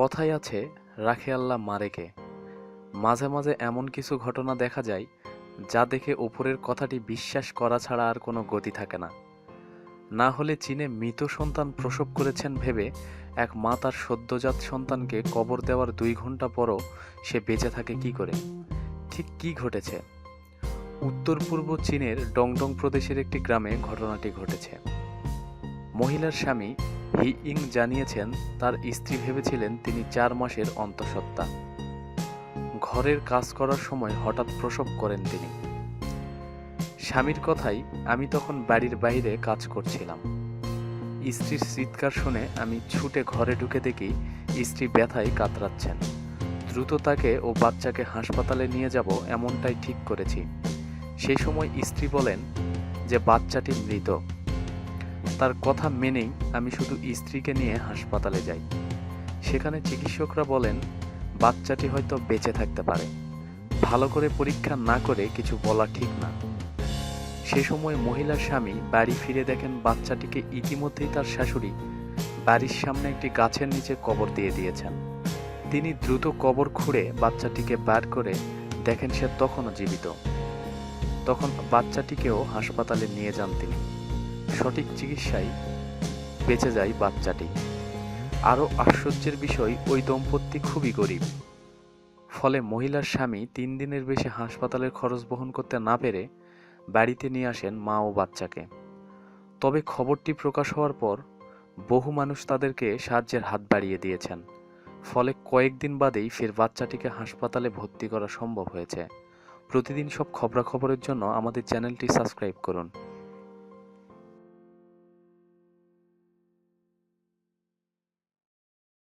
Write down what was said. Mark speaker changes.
Speaker 1: কথাই আছে, রাখে আল্লাহ মারেকে। মাঝে মাঝে এমন কিছু ঘটনা দেখা যায়, যা দেখে ওপরের কথাটি বিশ্বাস করা ছাড়া আর কোনো গতি থাকে না। না হলে চীনে মৃত সন্তান প্রসব করেছেন ভেবে এক মা তার সদ্যজাত সন্তানকে কবর দেওয়ার দুই ঘণ্টা পরও সে বেঁচে থাকে কি করে? ঠিক কি ঘটেছে? উত্তর পূর্ব চীনের ডংডং প্রদেশের একটি গ্রামে ঘটনাটি ঘটেছে। মহিলার স্বামী হি ইং জানিয়েছেন, তার স্ত্রী ভেবেছিলেন তিনি চার মাসের অন্তঃসত্ত্বা। ঘরের কাজ করার সময় হঠাৎ প্রসব করেন তিনি। স্বামীর কথাই, আমি তখন বাড়ির বাইরে কাজ করছিলাম। স্ত্রীর চিৎকার শুনে আমি ছুটে ঘরে ঢুকে দেখি, স্ত্রী ব্যথায় কাতরাচ্ছেন। দ্রুত তাকে ও বাচ্চাকে হাসপাতালে নিয়ে যাব এমনটাই ঠিক করেছি। সেই সময় স্ত্রী বলেন যে, বাচ্চাটি মৃত। তার কথা মেনেই আমি শুধু স্ত্রীকে নিয়ে হাসপাতালে যাই। সেখানে চিকিৎসকরা বলেন, বাচ্চাটি হয়তো বেঁচে থাকতে পারে। ভালো করে পরীক্ষা না করে কিছু বলা ঠিক না। সে সময় মহিলার স্বামী বাড়ি ফিরে দেখেন বাচ্চাটিকে ইতিমধ্যেই তার শাশুড়ি বাড়ির সামনে একটি গাছের নিচে কবর দিয়ে দিয়েছেন। তিনি দ্রুত কবর খুঁড়ে বাচ্চাটিকে বার করে দেখেন সে তখনও জীবিত। তখন বাচ্চাটিকেও হাসপাতালে নিয়ে যান তিনি। সঠিক চিকিৎসায় বেঁচে যায় বাচ্চাটি। আরও আশ্চর্যের বিষয়, ওই দম্পতি খুবই গরিব। ফলে মহিলার স্বামী তিন দিনের বেশি হাসপাতালের খরচ বহন করতে না পেরে বাড়িতে নিয়ে আসেন মা ও বাচ্চাকে। তবে খবরটি প্রকাশ হওয়ার পর বহু মানুষ তাদেরকে সাহায্যের হাত বাড়িয়ে দিয়েছেন। ফলে কয়েকদিন বাদেই ফের বাচ্চাটিকে হাসপাতালে ভর্তি করা সম্ভব হয়েছে। প্রতিদিন সব খবরাখবরের জন্য আমাদের চ্যানেলটি সাবস্ক্রাইব করুন।